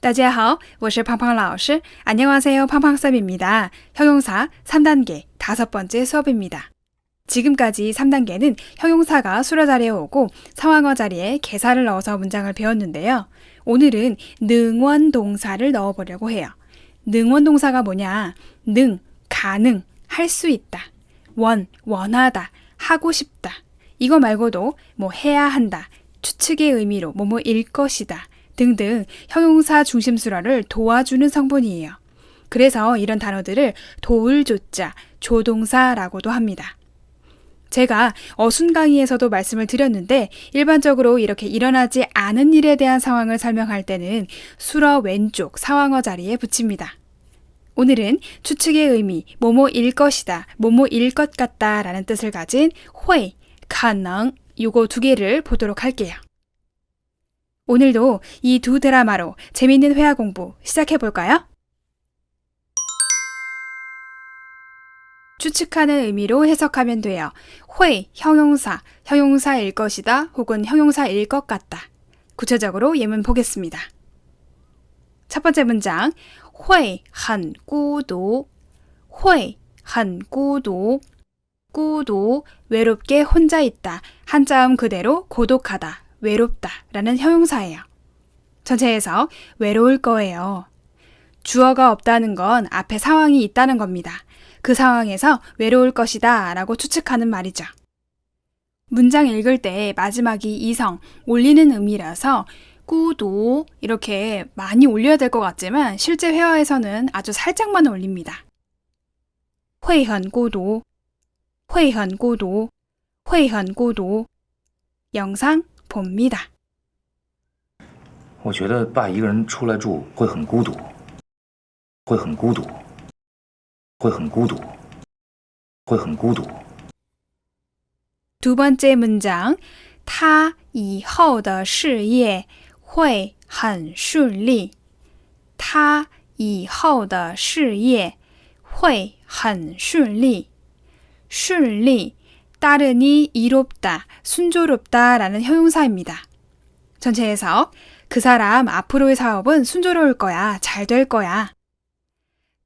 大家好,我是胖胖老师. 안녕하세요. 팡팡쌤입니다. 형용사 3단계 다섯 번째 수업입니다. 지금까지 3단계는 형용사가 수로 자리에 오고 상황어 자리에 개사를 넣어서 문장을 배웠는데요. 오늘은 능원 동사를 넣어보려고 해요. 능원 동사가 뭐냐? 능, 가능, 할 수 있다. 원, 원하다, 하고 싶다. 이거 말고도 뭐 해야 한다, 추측의 의미로 뭐뭐일 것이다 등등 형용사 중심술어를 도와주는 성분이에요. 그래서 이런 단어들을 도울 조자, 조동사라고도 합니다. 제가 어순 강의에서도 말씀을 드렸는데 일반적으로 이렇게 일어나지 않은 일에 대한 상황을 설명할 때는 수러 왼쪽 상황어 자리에 붙입니다. 오늘은 추측의 의미, 뭐뭐일 것이다, 뭐뭐일 것 같다 라는 뜻을 가진 회, 가능, 요거 두 개를 보도록 할게요. 오늘도 이 두 드라마로 재밌는 회화 공부 시작해 볼까요? 추측하는 의미로 해석하면 돼요. 회, 형용사, 형용사일 것이다 혹은 형용사일 것 같다. 구체적으로 예문 보겠습니다. 첫 번째 문장, 회, 한, 꾸도, 회, 한, 꾸도, 꾸도, 외롭게 혼자 있다. 한자음 그대로 고독하다. 외롭다 라는 형용사예요. 전체에서 외로울 거예요. 주어가 없다는 건 앞에 상황이 있다는 겁니다. 그 상황에서 외로울 것이다 라고 추측하는 말이죠. 문장 읽을 때 마지막이 이성, 올리는 의미라서 꾸도 이렇게 많이 올려야 될 것 같지만 실제 회화에서는 아주 살짝만 올립니다. 회한 꾸도, 회한 꾸도, 회한 꾸도. 영상 봅니다. 我觉得爸一个人出来住会很孤独，会很孤独，会很孤独，会很孤独。 두 번째 문장, 他以后的事业会很顺利。他以后的事业会很顺利。顺利, 따르니 이롭다, 순조롭다라는 형용사입니다. 전체 해석, 그 사람 앞으로의 사업은 순조로울 거야, 잘 될 거야.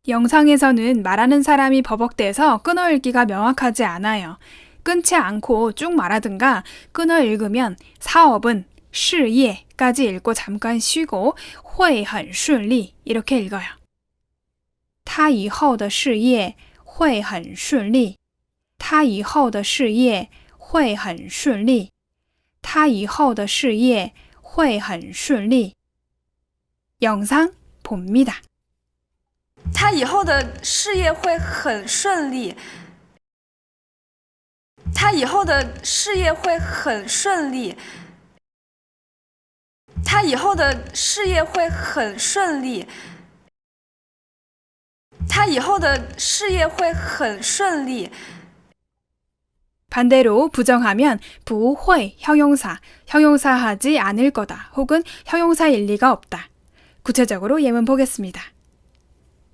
영상에서는 말하는 사람이 버벅대서 끊어 읽기가 명확하지 않아요. 끊지 않고 쭉 말하든가 끊어 읽으면 사업은 事业까지 읽고 잠깐 쉬고 会很顺利 이렇게 읽어요. 他以后的事业会很顺利。 他以后的事业会很顺利。他以后的事业会很顺利。영상 봅니다. 他以后的事业会很顺利。他以后的事业会很顺利。他以后的事业会很顺利。他以后的事业会很顺利。 반대로 부정하면 不会 형용사, 형용사 하지 않을 거다 혹은 형용사일 리가 없다. 구체적으로 예문 보겠습니다.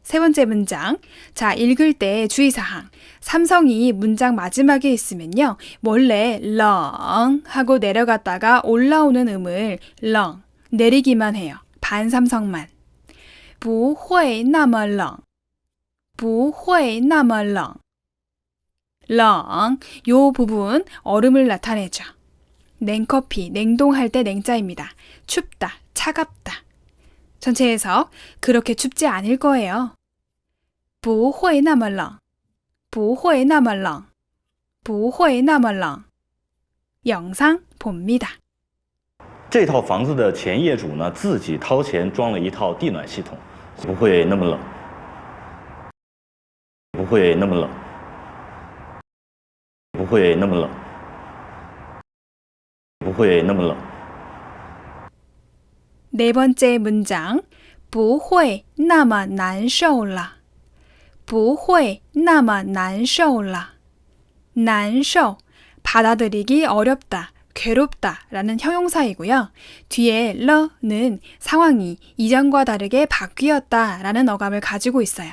세 번째 문장. 자, 읽을 때 주의사항. 삼성이 문장 마지막에 있으면요. 원래 렁 하고 내려갔다가 올라오는 음을 렁 내리기만 해요. 반삼성만. 不会那么冷.不会那么冷. 렁, 요 부분 얼음을 나타내죠. 냉커피, 냉동할 때 냉자입니다. 춥다, 차갑다. 전체 해석, 그렇게 춥지 않을 거예요. 不会那么冷,不会那么冷,不会那么冷. 영상 봅니다. 这套房子的前业主呢，自己掏钱装了一套地暖系统，不会那么冷，不会那么冷， 不会那么冷，不会那么冷。 네 번째 문장, 不会那么难受了.不会那么难受了.难受, 받아들이기 어렵다, 괴롭다 라는 형용사이고요. 뒤에 러는 상황이 이전과 다르게 바뀌었다 라는 어감을 가지고 있어요.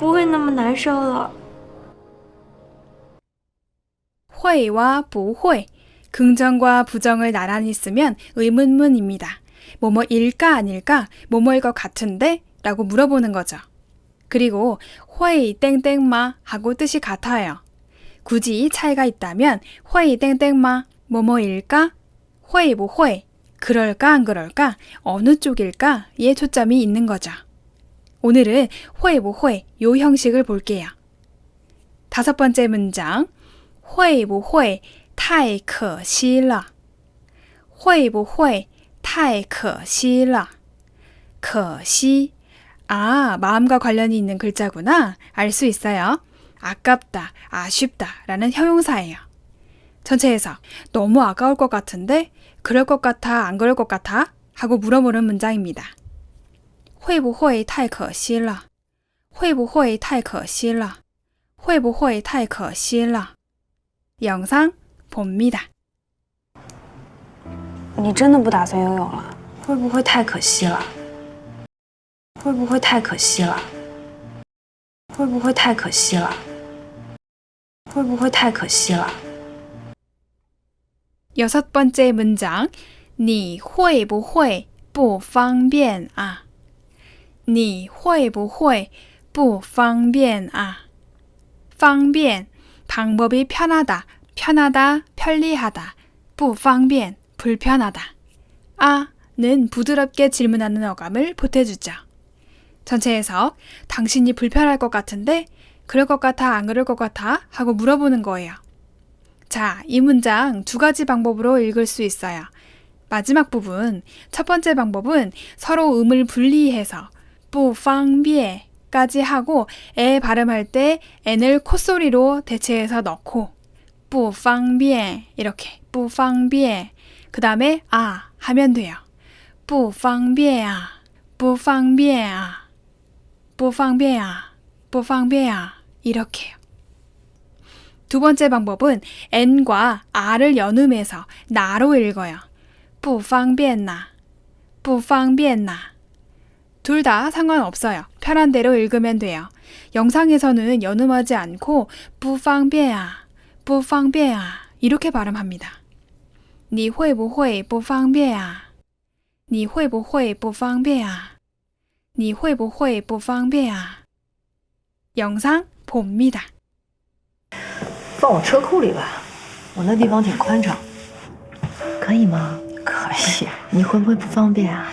不会那么难受了。 회와 不会 긍정과 부정을 나란히 쓰면 의문문입니다. 뭐뭐일까 아닐까? 뭐뭐일 것 같은데? 라고 물어보는 거죠. 그리고 회 땡땡마 하고 뜻이 같아요. 굳이 차이가 있다면 회 땡땡마 뭐뭐일까? 회 뭐회 그럴까 안 그럴까? 어느 쪽일까?에 초점이 있는 거죠. 오늘은 회 뭐회 요 형식을 볼게요. 다섯 번째 문장 会不会太可惜了？会不会太可惜了？可惜. 아, 마음과 관련이 있는 글자구나. 알 수 있어요. 아깝다, 아쉽다 라는 형용사예요. 전체에서 너무 아까울 것 같은데 그럴 것 같아, 안 그럴 것 같아? 하고 물어보는 문장입니다. 会不会太可惜了?会不会太可惜了?会不会太可惜了? 영상 봅니다. 你真的不打算游泳了？会不会太可惜了？会不会太可惜了？会不会太可惜了？会不会太可惜了？ 여섯 번째 문장. 你会不会不方便啊? 你会不会不方便啊?方便 방법이 편하다, 편하다, 편리하다. 不方便 불편하다. 아는 부드럽게 질문하는 어감을 보태주죠. 전체 해석. 당신이 불편할 것 같은데 그럴 것 같아, 안 그럴 것 같아? 하고 물어보는 거예요. 자, 이 문장 두 가지 방법으로 읽을 수 있어요. 마지막 부분, 첫 번째 방법은 서로 음을 분리해서 不方便 까지 하고 에 발음할 때 n을 콧소리로 대체해서 넣고 不方便 이렇게 不方便 그 다음에 아 하면 돼요. 不方便啊,不方便啊,不方便啊,不方便啊 이렇게요. 두 번째 방법은 n과 r을 연음해서 나로 읽어요. 不方便呐,不方便呐. 둘 다 상관없어요. 편한 대로 읽으면 돼요. 영상에서는 연음하지 않고 不方便啊,不方便啊 이렇게 발음합니다. 你会不会不方便啊?你会不会不方便啊?你会不会不方便啊? 영상 봅니다. 放我车库里吧，我那地方挺宽敞。可以吗？可以，你会不会不方便啊？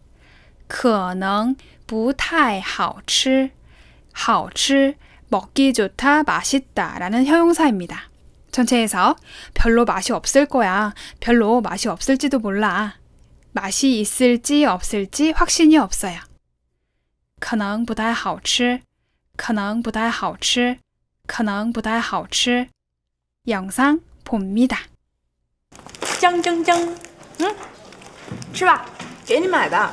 可能不太好吃好吃 먹기 좋다, 맛있다 라는 형용사입니다. 전체에서 별로 맛이 없을 거야. 별로 맛이 없을지도 몰라. 맛이 있을지 없을지 확신이 없어요. 可能不太好吃可能不太好吃可能不太好吃 영상 봅니다. 姜姜姜，吃吧，给你买的。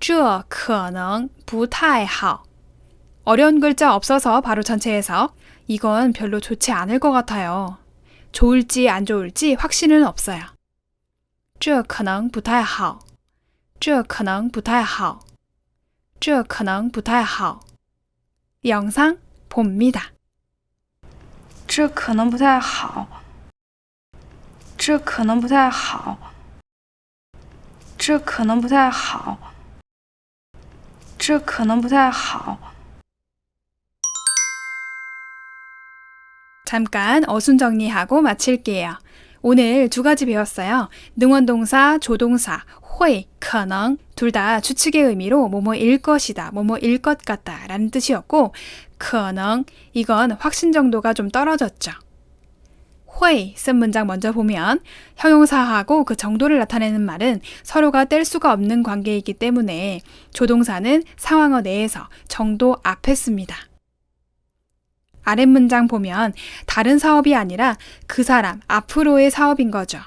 这可能不太好. 어려운 글자 없어서 바로 전체에서 이건 별로 좋지 않을 것 같아요. 좋을지 안 좋을지 확신은 없어요. 这可能不太好.这可能不太好.这 这可能不太好. 영상 봅니다. 这可能不太好，这可能不太好，这可能不太好， 这可能不太好。 잠깐 어순 정리하고 마칠게요. 오늘 두 가지 배웠어요. 능원동사, 조동사, 회, 可能 둘 다 추측의 의미로 뭐뭐일 것이다, 뭐뭐일 것 같다 라는 뜻이었고 可能 이건 확신 정도가 좀 떨어졌죠. 회쓴 문장 먼저 보면 형용사하고 그 정도를 나타내는 말은 서로가 뗄 수가 없는 관계이기 때문에 조동사는 상황어 내에서 정도 앞에 씁니다. 아랫 문장 보면 다른 사업이 아니라 그 사람 앞으로의 사업인 거죠.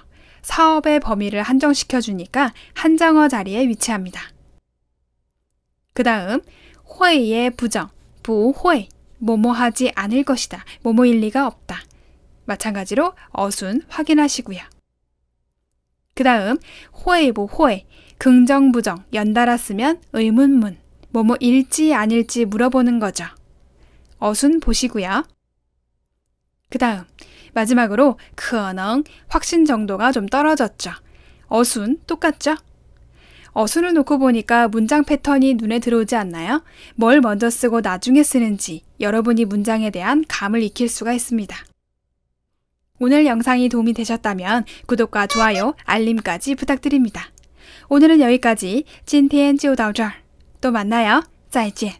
사업의 범위를 한정시켜 주니까 한정어 자리에 위치합니다. 그 다음 회의 부정, 부회, 뭐뭐 하지 않을 것이다, 뭐뭐일 리가 없다. 마찬가지로 어순 확인하시고요. 그 다음 회의 부회, 긍정 부정 연달아 쓰면 의문문, 뭐뭐 일지 아닐지 물어보는 거죠. 어순 보시고요. 그 다음 마지막으로 可能 확신 정도가 좀 떨어졌죠. 어순 똑같죠? 어순을 놓고 보니까 문장 패턴이 눈에 들어오지 않나요? 뭘 먼저 쓰고 나중에 쓰는지 여러분이 문장에 대한 감을 익힐 수가 있습니다. 오늘 영상이 도움이 되셨다면 구독과 좋아요, 알림까지 부탁드립니다. 오늘은 여기까지. 찐텐 지오다오절. 또 만나요. 再见。